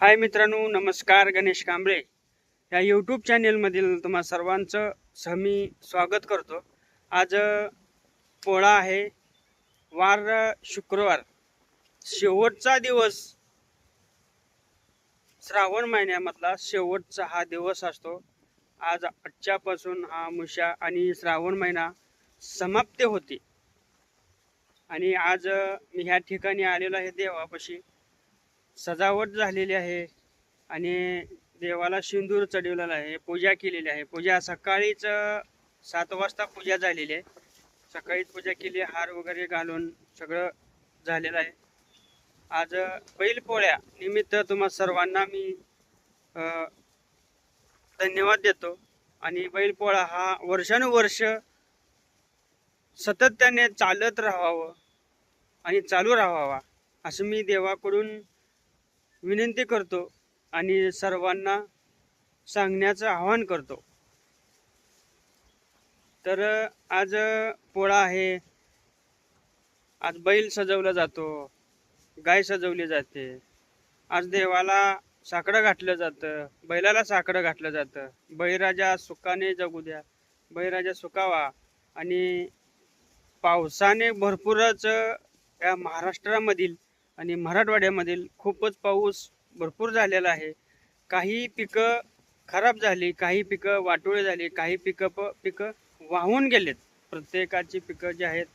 हाय मित्रांनो नमस्कार गणेश कांबळे. या यूट्यूब चॅनेलमधील तुम्हा सर्वांचं सहमी मी स्वागत करतो. आज पोळा आहे. वार शुक्रवार. शेवटचा दिवस. श्रावण महिन्यामधला शेवटचा हा दिवस असतो. आज आजच्यापासून हा मुशा आणि श्रावण महिना समाप्त होती. आणि आज मी ह्या ठिकाणी आलेलो आहे देवापाशी. सजावट झालेली आहे आणि देवाला सिंदूर चढवलेला आहे पूजा केलेली आहे. पूजा सकाळीच सात वाजता पूजा झालेली आहे. सकाळीच पूजा केली हार वगैरे घालून सगळं झालेलं आहे. आज बैलपोळ्या निमित्त तुम्हा सर्वांना मी धन्यवाद देतो. आणि बैलपोळा हा वर्षानुवर्ष सातत्याने चालत राहावं आणि चालू राहावा असं मी देवाकडून विनंती करतो आणि सर्वांना सांगण्याचं आवाहन करतो. तर आज पोळा आहे. आज बैल सजवला जातो गाय सजवली जाते. आज देवाला साकडं घातलं जातं बैलाला साकडं घातलं जातं. बळीराजा सुखाने जगू द्या बळीराजा सुखावा. आणि पावसाने भरपूरच या महाराष्ट्रामधील आणि मराठवाड्यामधील खूपच पाऊस भरपूर झालेला आहे. काही पिकं खराब झाली काही पिकं वाटोळी झाली काही पिकं प पिकं वाहून गेलेत. प्रत्येकाची पिकं जी आहेत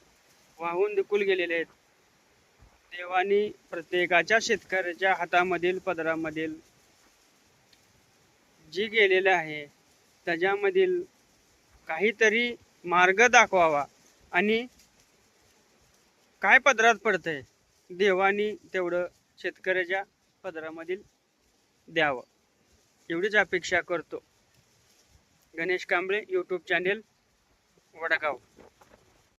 वाहून देखील गेलेले आहेत. देवानी प्रत्येकाच्या शेतकऱ्याच्या हातामधील पदरामधील जी गेलेलं आहे त्याच्यामधील काहीतरी मार्ग दाखवावा. आणि काय पदरात पडतंय? देवानी तेवढं शेतकऱ्याच्या पदरामधील द्यावं. एवढीच अपेक्षा करतो. Ganesh Kamble YouTube channel Vadgaon.